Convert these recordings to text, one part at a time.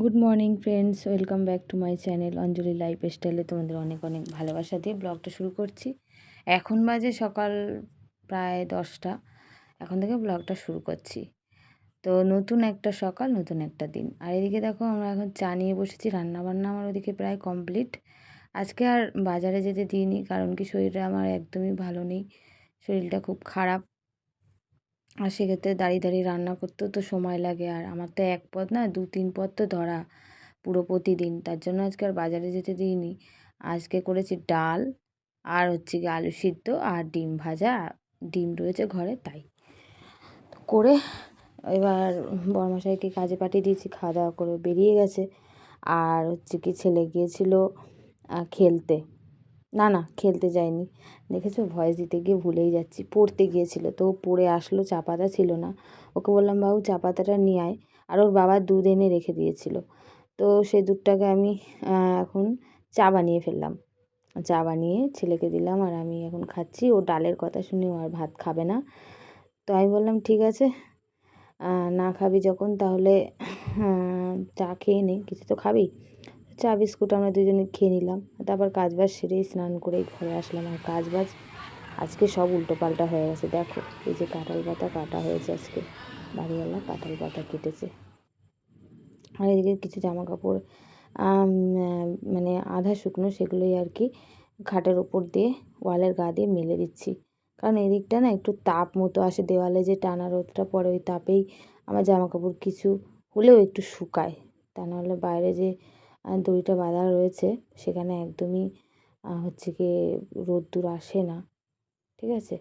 Good morning friends welcome back to my channel Anjali life স্টাইলে তোমাদের অনেক অনেক ভালোবাসা দিয়ে ব্লগটা শুরু করছি। এখন বাজে সকাল প্রায় দশটা। এখন থেকে ব্লগটা শুরু করছি। তো নতুন একটা সকাল, নতুন একটা দিন। আর এদিকে দেখো, আমরা এখন চা নিয়ে বসেছি, রান্নাবান্না আমার ওদিকে প্রায় কমপ্লিট আজকে আর বাজারে যেতে দিইনি, কারণ কি শরীরটা আমার একদমই ভালো নেই। শরীরটা খুব খারাপ। আর সেক্ষেত্রে দাঁড়িয়ে দাঁড়িয়ে রান্না করতেও তো সময় লাগে। আর আমার তো এক পদ না, দু, তিন পদ তো ধরা পুরো প্রতিদিন। তার জন্য আজকে আর বাজারে যেতে দিইনি। আজকে করেছি ডাল আর হচ্ছে কি আলু সিদ্ধ আর ডিম ভাজা। ডিম রয়েছে ঘরে, তাই। করে এবার বরমশাইকে কাজে পাঠিয়ে দিয়েছি খাওয়া দাওয়া করে বেরিয়ে গেছে। আর হচ্ছে কি ছেলে গিয়েছিল খেলতে। না না, খেলতে যায়নি। দেখেছ? ভয়েস দিতে গিয়ে ভুলেই যাচ্ছি। পড়তে গিয়েছিল তো পড়ে আসলো, চা পাতা ছিল না। ওকে বললাম, বাবু, চা পাতাটা নিয়ে আয়। আর ওর বাবা দুধ এনে রেখে দিয়েছিল। তো সেই দুধটাকে আমি এখন চা বানিয়ে ফেললাম। চা বানিয়ে ছেলেকে দিলাম আর আমি এখন খাচ্ছি। ও ডালের কথা শুনে ও আর ভাত খাবে না। তো আমি বললাম, ঠিক আছে না খাবি যখন, তাহলে চা খেয়ে নে। কিছু তো খাবি? চা, বিস্কুট আমরা দুজনে খেয়ে নিলাম। তারপর কাজ বাজ সেরেই স্নান করেই ঘরে আসলাম আর কাজ বাজ আজকে সব উল্টো পাল্টা হয়ে গেছে। দেখো, এই যে কাঁঠাল পাতা কাটা হয়েছে আজকে। বাড়িওয়ালা কাঁঠাল পাতা কেটেছে। আর এদিকে কিছু জামা কাপড় মানে আধা শুকনো সেগুলোই আর কি খাটের ওপর দিয়ে ওয়ালের গা দিয়ে মেলে দিচ্ছি। কারণ এদিকটা না একটু তাপ মতো আসে, দেওয়ালে যে টানা রোদটা পড়ে ওই তাপেই আমার জামা কাপড় কিছু হলেও একটু শুকায়। তা নাহলে বাইরে যে দড়িটা বাঁধা রয়েছে, সেখানে একদমই হচ্ছে কি রোদ্দুর আসে না, ঠিক আছে?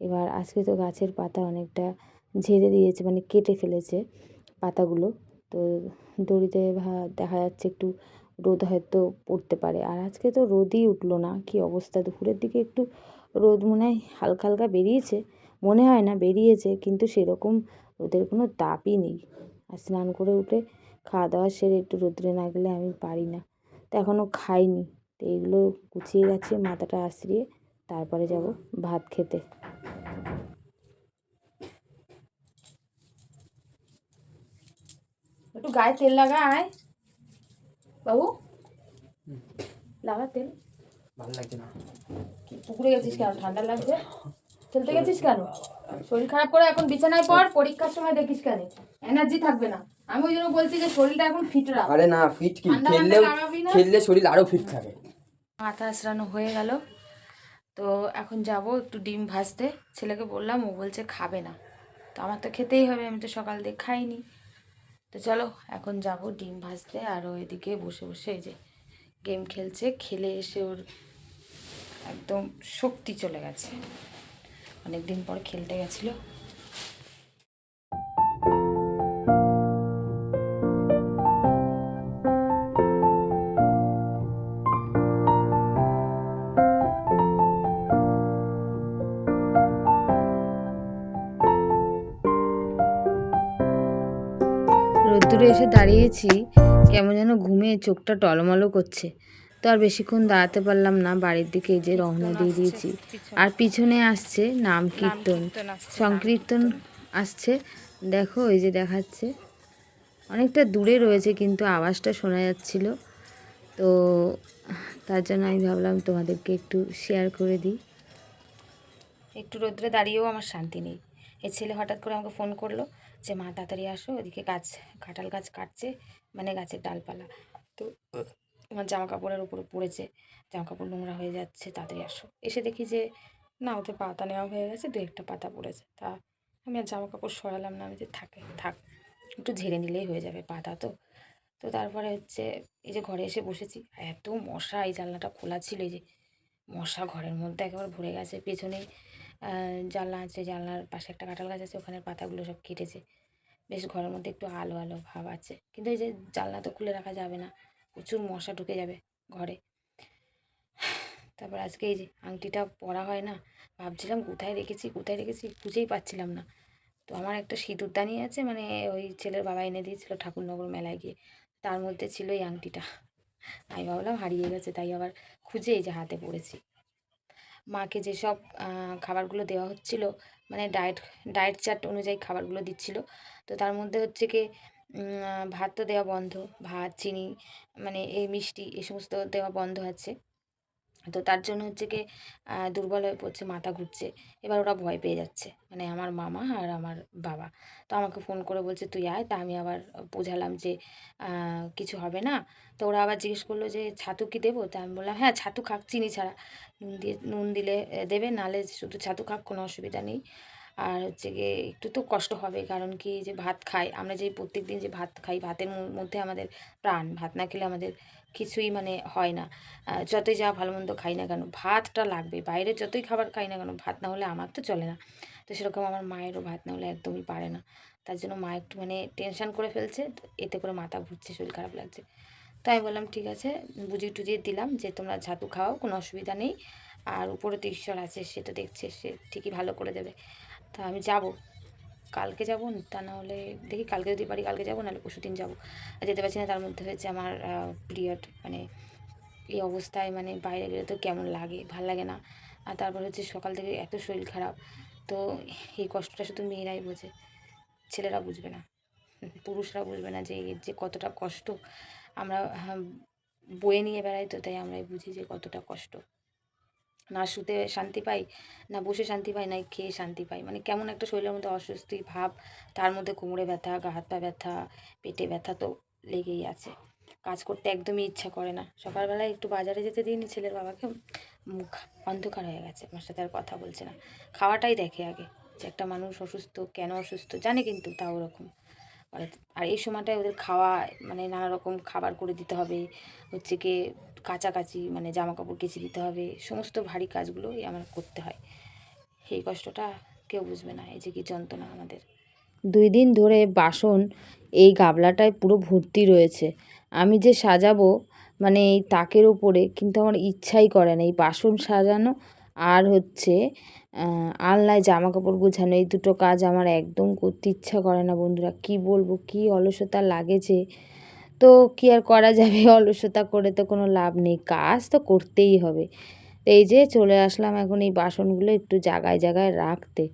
এবার আজকে তো গাছের পাতা অনেকটা ঝেড়ে দিয়েছে মানে কেটে ফেলেছে পাতাগুলো, তো দড়িতে দেখা যাচ্ছে একটু রোদ হয়তো পড়তে পারে। আর আজকে তো রোদই উঠল না, কি অবস্থা? দুপুরের দিকে একটু রোদ মনে হয় হালকা হালকা বেরিয়েছে, মনে হয় না বেরিয়েছে, কিন্তু সেরকম রোদের কোনো তাপই নেই। আর স্নান করে উঠে খাওয়া দাওয়া সেরে একটু রোদ্রে না গেলে আমি পারি না। তো এখনও খাইনি। তো এইগুলো গুছিয়ে গেছে মাথাটা আশ্রিয়ে তারপরে যাব ভাত খেতে। একটু গায়ে তেল লাগায় বাবু? লাগা তেল। ভালো লাগছে না। পুকুরে গেছিস কেন? ঠান্ডা লাগছে? খেলতে গেছিস কেন? শরীর খারাপ করে এখন বিছানায় পর পরীক্ষার সময় দেখিস কেন? এনার্জি থাকবে না। আমি ওই জন্য বলছি যে শরীরটা এখন ফিট রাখ। আরে না ফিট কি? খেললেও? খেললে শরীর আরও ফিট থাকে। মাথা আসরানো হয়ে গেল। তো এখন যাব একটু ডিম ভাজতে। ছেলেকে বললাম ও বলছে খাবে না। তো আমার তো খেতেই হবে আমি তো সকাল দিয়ে খাইনি। তো চলো এখন যাব ডিম ভাজতে। আর এদিকে বসে বসে এই যে গেম খেলছে। খেলে এসে ওর একদম শক্তি চলে গেছে। অনেক দিন পর খেলতে গেছিল। রোদ্দুরে এসে দাঁড়িয়েছি, কেমন যেন ঘুমিয়ে চোখটা টলমলো করছে। তো আর বেশিক্ষণ দাঁড়াতে পারলাম না, বাড়ির দিকে যে রওনা দিয়ে দিয়েছি। আর পিছনে আসছে নাম কীর্তন। সংকীর্তন আসছে। দেখো ওই যে দেখাচ্ছে। অনেকটা দূরে রয়েছে, কিন্তু আওয়াজটা শোনা যাচ্ছিল। তো তার জন্য আমি ভাবলাম তোমাদেরকে একটু শেয়ার করে দিই। একটু রোদ্রে দাঁড়িয়েও আমার শান্তি নেই। এই ছেলে হঠাৎ করে আমাকে ফোন করল। যে মা তাড়াতাড়ি আসো, ওদিকে গাছ, কাঁঠাল গাছ কাটছে মানে গাছের ডালপালা। তো আমার জামা কাপড়ের উপরে পড়েছে জামা কাপড় নোংরা হয়ে যাচ্ছে, তাড়াতাড়ি আসো। এসে দেখি যে, না, ওতে পাতা নেওয়া হয়ে গেছে, দু একটা পাতা পড়েছে। তা আমি আর জামা কাপড় সরালাম না, আমি যে থাকে, থাক, একটু ঝেড়ে নিলেই হয়ে যাবে পাতা তো। তো তারপরে হচ্ছে, এই যে ঘরে এসে বসেছি, এত মশা, এই জানলাটা খোলা ছিল, এই যে মশা ঘরের মধ্যে একেবারে ভরে গেছে, পেছনে জানলা আছে, জানলার পাশে একটা কাঁঠাল গাছ আছে, ওখানের পাতাগুলো সব কেটেছে। বেশ ঘরের মধ্যে একটু আলো আলো ভাব আছে। কিন্তু এই যে জানলা তো খুলে রাখা যাবে না প্রচুর মশা ঢুকে যাবে ঘরে। তারপর আজকে এই যে আংটিটা পরা হয় না ভাবছিলাম কোথায় রেখেছি কোথায় রেখেছি খুঁজেই পাচ্ছিলাম না। তো আমার একটা সিঁদুরদানি আছে মানে ওই ছেলের বাবা এনে দিয়েছিল ঠাকুরনগর মেলায় গিয়ে। তার মধ্যে ছিল এই আংটিটা। আমি ভাবলাম হারিয়ে গেছে তাই আবার খুঁজে এই যে হাতে পড়েছি। মাকে যেসব খাবারগুলো দেওয়া হচ্ছিল মানে ডায়েট ডায়েট চার্ট অনুযায়ী খাবারগুলো দিচ্ছিল, তো তার মধ্যে হচ্ছে কি ভাত তো দেওয়া বন্ধ, ভাত, চিনি মানে এই মিষ্টি, এই সমস্ত দেওয়া বন্ধ আছে। তো তার জন্য হচ্ছে কি দুর্বল হয়ে পড়ছে, মাথা ঘুরছে। এবার ওরা ভয় পেয়ে যাচ্ছে। মানে আমার মামা আর আমার বাবা। তো আমাকে ফোন করে বলছে, তুই আয়। তা আমি আবার বোঝালাম যে কিছু হবে না। তো ওরা আবার জিজ্ঞেস করল যে, ছাতু কি দেবো? তা আমি বললাম হ্যাঁ ছাতু খাক, চিনি ছাড়া। নুন দিয়ে, নুন দিলে দেবে, নালে শুধু ছাতু খাক, কোনো অসুবিধা নেই। আর হচ্ছে গিয়ে একটু তো কষ্ট হবে, কারণ কি যে ভাত খাই, আমরা যে প্রত্যেক দিন যে ভাত খাই, ভাতের মধ্যে আমাদের প্রাণ, ভাত না খেলে আমাদের কিছুই মানে হয় না। যতই যা ভালো মন্দ খাই না কেন, ভাতটা লাগবে বাইরে যতই খাবার খাই না কেন, ভাত না হলে আমার তো চলে না। তো সেরকম আমার মায়েরও ভাত না হলে একদমই পারে না। তার জন্য মা একটু মানে টেনশন করে ফেলছে এতে করে মাথা ঘুরছে, শরীর খারাপ লাগছে। তো আমি বললাম, ঠিক আছে, বুঝিয়ে টুজিয়ে দিলাম যে তোমরা ছাতু খাও, কোনো অসুবিধা নেই। আর উপরে তো ঈশ্বর আছে সে তো দেখছে, সে ঠিকই ভালো করে দেবে। তা আমি যাব। কালকে যাব তা না হলে দেখি কালকে যদি পারি কালকে যাব নাহলে পরশু দিন যাব যেতে পারছি না তার মধ্যে হয়েছে আমার পিরিয়ড মানে এই অবস্থায় মানে বাইরে গেলে তো কেমন লাগে ভালো লাগে না। আর তারপর হচ্ছে সকাল থেকে এত শরীর খারাপ তো এই কষ্টটা শুধু মেয়েরাই বোঝে ছেলেরা বুঝবে না পুরুষরা বুঝবে না যে এর যে কতটা কষ্ট। আমরা হ্যাঁ, বয়ে নিয়ে বেড়াই তো তাই আমরাই বুঝি যে কতটা কষ্ট। না শুতে শান্তি পাই, না বসে শান্তি পাই, না খেয়ে শান্তি পাই। মানে কেমন একটা শরীরের মধ্যে অস্বস্তি ভাব, তার মধ্যে কোমরে ব্যথা, গা হাত পা ব্যথা, পেটে ব্যথা তো লেগেই আছে। কাজ করতে একদমই ইচ্ছা করে না। সকালবেলায় একটু বাজারে যেতে দিইনি ছেলের বাবাকে, মুখ অন্ধকার হয়ে গেছে, আমার সাথে আর কথা বলছে না। খাওয়াটাই দেখে আগে যে একটা মানুষ অসুস্থ, কেন অসুস্থ জানে কিন্তু তাও ওরকম। মানে আর এই সময়টায় ওদের খাওয়া মানে নানা রকম খাবার করে দিতে হবে। হচ্ছে কি, কাচাকাচি মানে জামা কাপড় কেচে দিতে হবে। সমস্ত ভারী কাজগুলোই আমার করতে হয়। সেই কষ্টটা কেউ বুঝবে না, এই যে কি যন্ত্রণা আমাদের। দুই দিন ধরে বাসন, এই গাবলাটায় পুরো ভর্তি রয়েছে। আমি যে সাজাবো মানে এই তাকের ওপরে, কিন্তু আমার ইচ্ছাই করে না। এই বাসন সাজানো আর হচ্ছে আলনায় জামা কাপড় গোছানো, এই দুটো কাজ আমার একদম করতে ইচ্ছা করে না বন্ধুরা। কি বলব, কি অলসতা লাগেছে? তো কি আর করা যাবে? অলসতা করে তো কোনো লাভ নেই, কাজ তো করতেই হবে। তো এই যে চলে আসলাম এখন এই বাসনগুলো একটু জায়গায় জায়গায় রাখতে।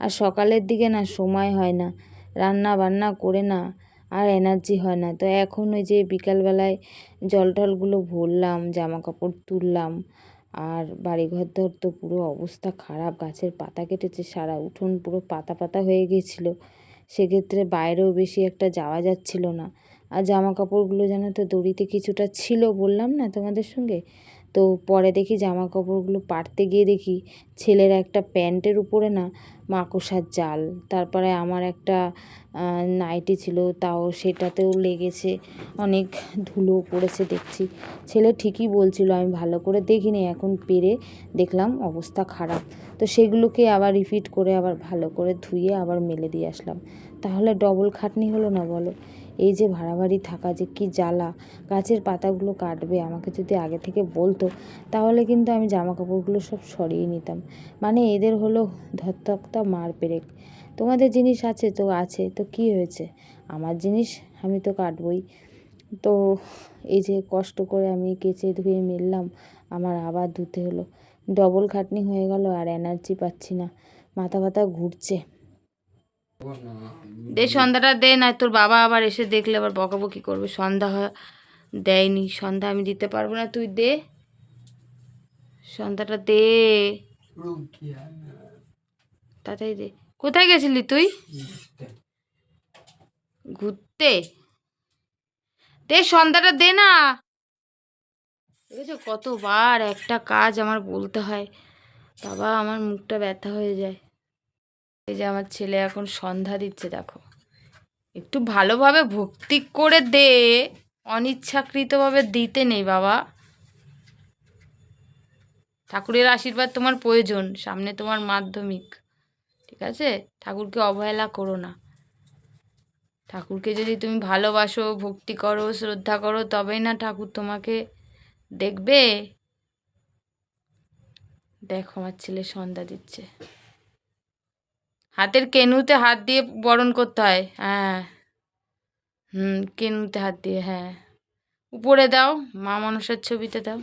আর সকালের দিকে না সময় হয় না, রান্না বান্না করে না আর এনার্জি হয় না। তো এখন ওই যে বিকালবেলায় জল টলগুলো ভরলাম জামা কাপড় তুললাম আর বাড়িঘর ধর তো পুরো অবস্থা খারাপ, গাছের পাতা কেটেছে, সারা উঠোন পুরো পাতা পাতা হয়ে গিয়েছিল সেক্ষেত্রে বাইরেও বেশি একটা যাওয়া যাচ্ছিল না। আর জামা কাপড়গুলো যেন তো দড়িতে কিছুটা ছিল বললাম না তোমাদের সঙ্গে? তো পরে দেখি জামা কাপড়গুলো পাড়তে গিয়ে দেখি ছেলের একটা প্যান্টের উপরে না মাকড়সার জাল। তারপরে আমার একটা নাইটি ছিল, তাও সেটাতেও লেগেছে। অনেক ধুলো পড়েছে দেখছি। ছেলে ঠিকই বলছিল, আমি ভালো করে দেখিনি, এখন পেরে দেখলাম অবস্থা খারাপ। তো সেগুলোকে আবার রিপিট করে আবার ভালো করে ধুয়ে আবার মেলে দিয়ে আসলাম। তাহলে ডবল খাটনি হলো না বলো? এই যে ভাড়া বাড়ি থাকা যে কি জ্বালা, গাছের পাতাগুলো কাটবে, আমাকে যদি আগে থেকে বলতো, তাহলে কিন্তু আমি জামা কাপড়গুলো সব সরিয়ে নিতাম। মানে এদের হলো ধত্তক্তা মার পেরেক। তোমাদের জিনিস আছে তো আছে, তো কি হয়েছে? আমার জিনিস আমি তো কাটবই। তো এই যে কষ্ট করে আমি কেচে ধুয়ে মেললাম, আমার আবার ধুতে হলো। ডবল খাটনি হয়ে গেল আর এনার্জি পাচ্ছি না। মাথা ব্যথা ঘুরছে। দে সন্ধ্যাটা দে, না তোর বাবা আবার এসে দেখলে আবার বকাবকি করবে। সন্ধ্যা দেয়নি। সন্ধ্যা আমি দিতে পারব না, তুই দে। সন্ধ্যাটা দে। তাড়াতাড়ি দে। কোথায় গেছিলি তুই? ঘুরতে। দে, সন্ধ্যাটা দে না। দেখেছ কতবার একটা কাজ আমার বলতে হয়। বাবা, আমার মুখটা ব্যথা হয়ে যায়। এই যে আমার ছেলে এখন সন্ধ্যা দিচ্ছে, দেখো। একটু ভালোভাবে ভক্তি করে দে, অনিচ্ছাকৃতভাবে দিতে নেই বাবা। ঠাকুরের আশীর্বাদ তোমার প্রয়োজন, সামনে তোমার মাধ্যমিক, ঠিক আছে? ঠাকুরকে অবহেলা করো না। ঠাকুরকে যদি তুমি ভালোবাসো, ভক্তি করো, শ্রদ্ধা করো, তবেই না ঠাকুর তোমাকে দেখবে। দেখো, আমার ছেলে সন্ধ্যা দিচ্ছে। হাতের কেনুতে হাত দিয়ে বরণ করতে হয়। হ্যাঁ। হুম, কেনুতে হাত দিয়ে হ্যাঁ। উপরে দাও, মা মনসার ছবিতে দাও।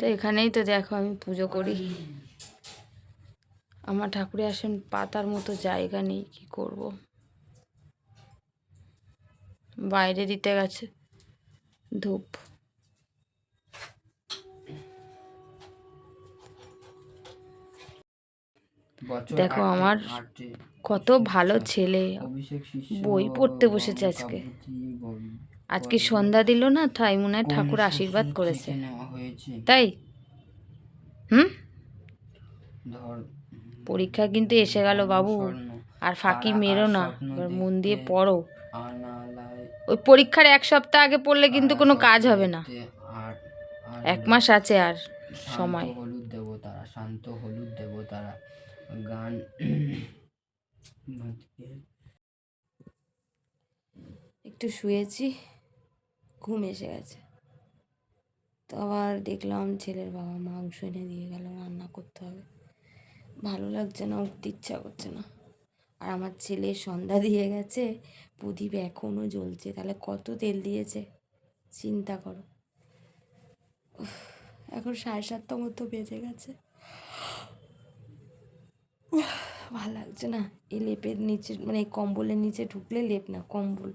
তো এখানেই তো দেখো আমি পুজো করি। আমার ঠাকুরের আসন পাতার মতো জায়গা নেই, কি করব? বাইরে দিতে গেছে ধূপ। দেখো আমার কত ভালো ছেলে। বই পড়তে বসেছে আজকে। আজকে সন্ধ্যা দিল না তাই মনে হয় ঠাকুর আশীর্বাদ করেছে। তাই? হুম? পরীক্ষা কিন্তু এসে গেল বাবু। আর ফাঁকি মেরো না এবার মন দিয়ে পড়ো। ওই পরীক্ষার এক সপ্তাহ আগে পড়লে কিন্তু কোনো কাজ হবে না। এক মাস আছে আর সময়। হলুদ দেবতারা শান্ত হলুদ দেবতারা। গান একটু শুয়েছি, ঘুম এসে গেছে। তো আবার দেখলাম ছেলের বাবা মাংস এনে দিয়ে গেল, রান্না করতে হবে। ভালো লাগছে না, উঠতে ইচ্ছা করছে না। আর আমার ছেলে সন্ধ্যা দিয়ে গেছে, প্রদীপ এখনও জ্বলছে, তাহলে কত তেল দিয়েছে? চিন্তা করো। এখন সাড়ে সাতটা মতো বেজে গেছে। ভালো লাগছে না। এই লেপের নিচে মানে কম্বলের নিচে ঢুকলে লেপ না, কম্বল।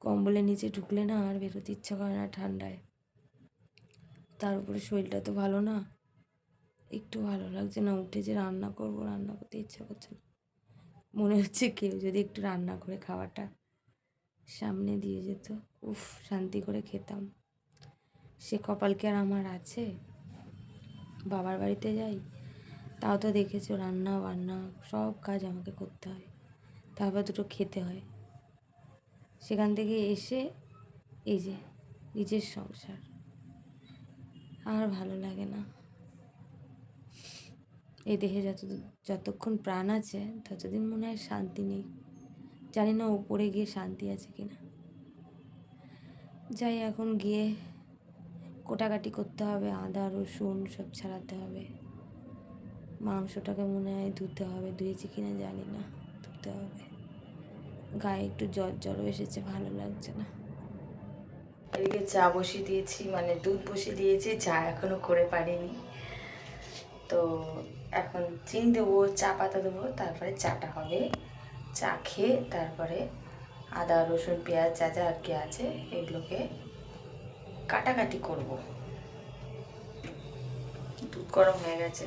কম্বলের নিচে ঢুকলে না আর বেরোতে ইচ্ছা করে না ঠান্ডায়। তার উপরে শরীরটা তো ভালো না। একটু ভালো লাগছে না, উঠে যে রান্না করব, রান্না করতে ইচ্ছা করছে না। মনে হচ্ছে কেউ যদি একটু রান্না করে খাওয়াটা সামনে দিয়ে যেত, উফ, শান্তি করে খেতাম। সে কপাল কি আর আমার আছে? বাবার বাড়িতে যাই? তাও তো দেখেছ রান্না, বান্না, সব কাজ আমাকে করতে হয়। তারপর দুটো খেতে হয়। সেখান থেকে এসে এই যে নিজের সংসার। আর ভালো লাগে না। এই দেহে যত, যতক্ষণ প্রাণ আছে, ততদিন মনে হয় শান্তি নেই। জানি না উপরে গিয়ে শান্তি আছে কিনা। যাই, এখন গিয়ে কোটাকাটি করতে হবে, আদা, রসুন সব ছাড়াতে হবে। মাংসটাকে মনে হয় ধুতে হবে, ধুয়েছি কিনা জানি না, ধুতে হবে। গায়ে একটু জ্বর জ্বরও এসেছে, ভালো লাগছে না। এদিকে চা বসিয়ে দিয়েছি মানে দুধ বসিয়ে দিয়েছি, চা এখনও করে পারিনি। তো এখন চিনি দেবো, চা পাতা দেবো, তারপরে চাটা হবে। চা খেয়ে তারপরে আদা, রসুন, পেঁয়াজ, যা যা আর কি আছে, এগুলোকে কাটাকাটি করব। দুধ গরম হয়ে গেছে।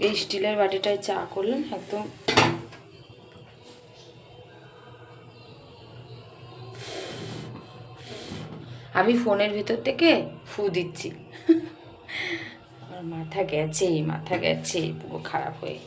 এই স্টিলের বাটিটায় চা করলেন, একদম। আমি ফোনের ভিতর থেকে ফু দিচ্ছি। আমার মাথা গেছে মাথা গেছে, পুরো খারাপ হয়ে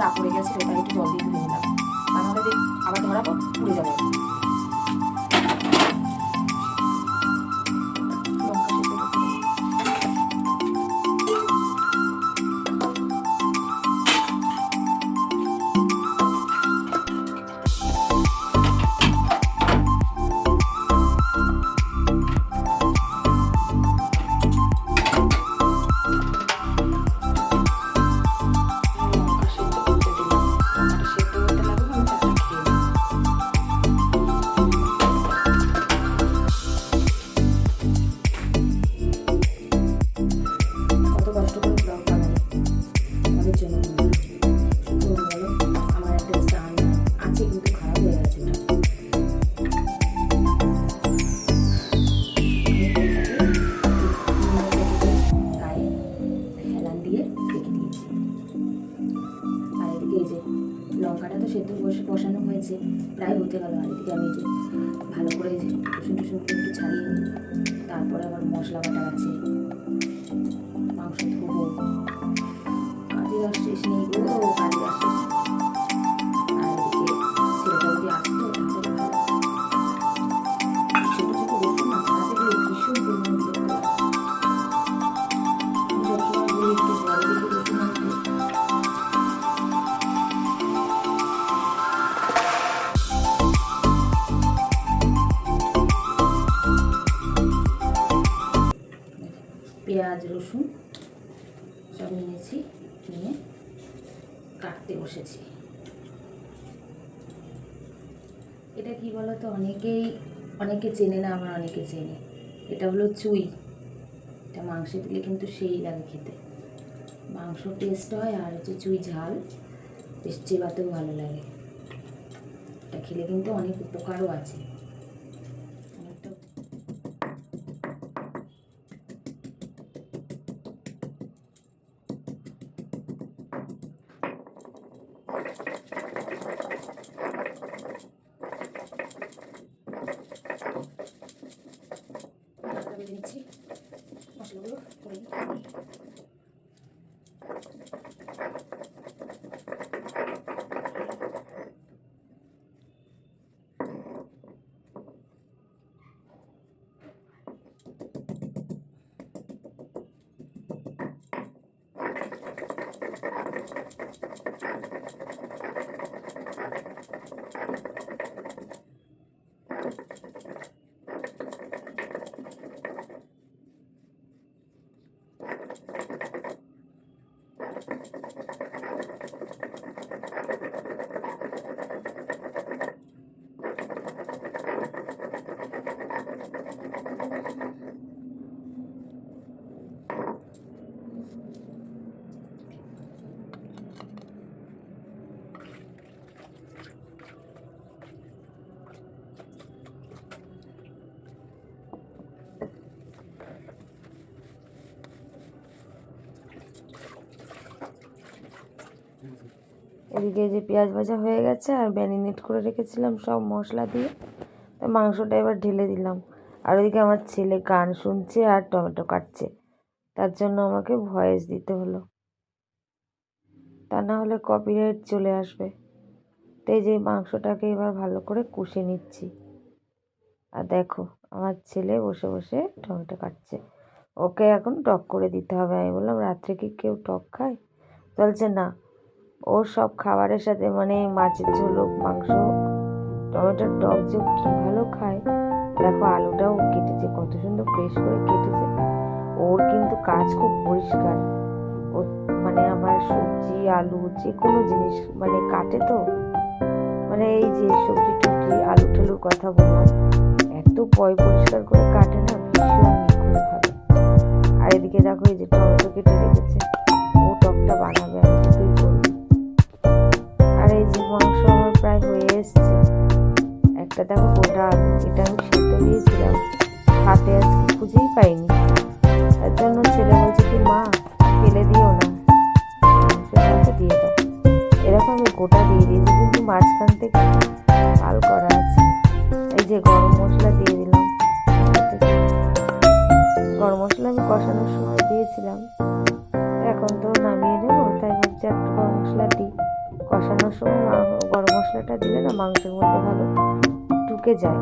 চা পড়ে গেছে ওটা একটু জল দিয়ে ধুয়ে নিলাম তা আবার ধরাবো পুড়ে যাবে। লঙ্কাটা তো সেদ্ধ বসে বসানো হয়েছে, প্রায় হতে গেল আর এদিকে আমি একটু ভালো করে রসুন টসুন একটু ছাড়িয়ে নিই, তারপরে আমার মশলা বাটা আছে, মাংস ধোবো। কাজে শেষ নেই গো কাজের পেঁয়াজ, রসুন সব নিয়েছি নিয়ে কাটতে বসেছি। এটা কি বলো তো অনেকেই, অনেকে চেনে না আমার অনেকে চেনে। এটা হলো চুই। এটা মাংসে দিলে কিন্তু সেই লাগে খেতে। মাংস টেস্ট হয় আর হচ্ছে চুই ঝাল বেশ চেবাতেও ভালো লাগে। এটা খেলে কিন্তু অনেক উপকারও আছে। Thank you. এদিকে যে পেঁয়াজ ভাজা হয়ে গেছে আর ম্যারিনেট করে রেখেছিলাম সব মশলা দিয়ে। তো মাংসটা এবার ঢেলে দিলাম। আর ওইদিকে আমার ছেলে গান শুনছে আর টমেটো কাটছে। তার জন্য আমাকে ভয়েস দিতে হলো। তা না হলে কপিরাইট চলে আসবে। তো এই যে মাংসটাকে এবার ভালো করে কষে নিচ্ছি। আর দেখো, আমার ছেলে বসে বসে টমেটো কাটছে। ওকে এখন টক করে দিতে হবে। আমি বললাম, রাত্রে কি কেউ টক খায়? বলছে, না। ওর সব খাবারের সাথে মানে মাছের ঝোল মাংস টমেটোর টক যে কী ভালো খায়। দেখো আলুটাও কেটেছে, কত সুন্দর ফ্রেশ করে কেটেছে। ওর কিন্তু কাজ খুব পরিষ্কার। ও মানে আমার সবজি, আলু যে কোনো জিনিস মানে কাটে তো। মানে এই যে সবজি টবজি, আলু টালুর কথা বললাম, এত পয় পরিষ্কার করে কাটে না, ভীষণ আর এদিকে দেখো এই যে টমেটো কেটে রেখেছে, ও টকটা বানাবে একটা দেখো গোটা এটা আমি সেদ্ধ দিয়েছিলাম। হাতে আজকে খুঁজেই পাইনি। তার জন্য ছেলে বলছে কি, মা, ফেলে দিও না। সাথে দিয়ে দাও। এরকম আমি গোটা দিয়ে দিয়েছি, কিন্তু মাঝখান থেকে লাল করা আছে। এই যে গরম মশলা দিয়ে দিলাম। গরম মশলা আমি কষানোর সময় দিয়েছিলাম। এখন তো নামিয়ে নেব, তাই ভাবছি একটু গরম মশলা দিই। কষানোর সময় গরম মশলাটা দিলে না মাংসের মধ্যে ভালো ঢুকে যায়।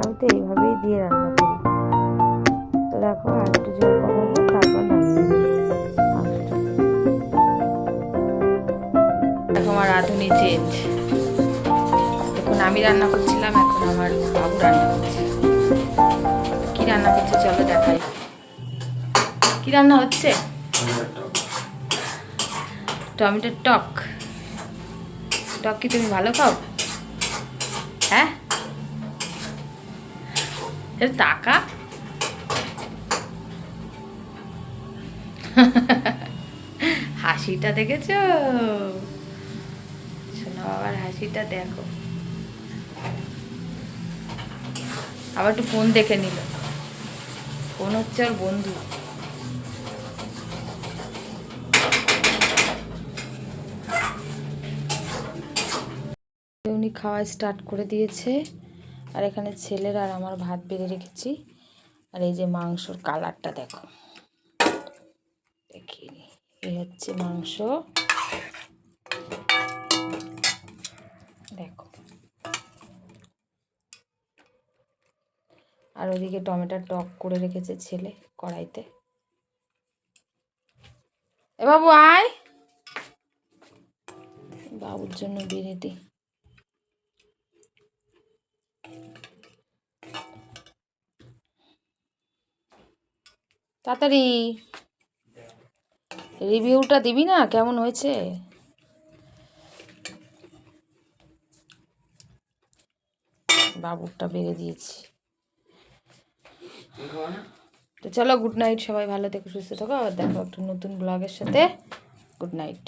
আমি তো এইভাবেই দিয়ে রান্না করি। তো দেখো, আর জল কমাবো তারপর আমার রাঁধুনি চেঞ্জ তখন আমি রান্না করছিলাম, এখন আমার বাবু রান্না করছে। কি রান্না করছে, চলো দেখাই। কি রান্না হচ্ছে? টমেটোর টক। টক কি তুমি ভালো খাও হ্যাঁ এ টাকা? হাসিটা দেখেছ? শোনা বাবার হাসিটা দেখো। আবার একটু ফোন দেখে নিল। ফোন হচ্ছে ওর বন্ধু। উনি খাওয়া স্টার্ট করে দিয়েছে। আর এখানে ছেলের আর আমার ভাত বেড়ে রেখেছি। আর এই যে মাংসর কালারটা দেখো। দেখি, এই হচ্ছে মাংস। দেখো। আর ওদিকে টমেটোর টক করে রেখেছে ছেলে কড়াইতে। এ বাবু আয়। বাবুর জন্য বেড়ে দিই তাড়াতাড়ি। রিভিউটা দিবি না? কেমন হয়েছে? বাবুরটা বেড়ে দিয়েছি। তো চলো গুড নাইট সবাই, ভালো থেকো, সুস্থ থাকো। আবার দেখো একটু নতুন ব্লগের সাথে। Good night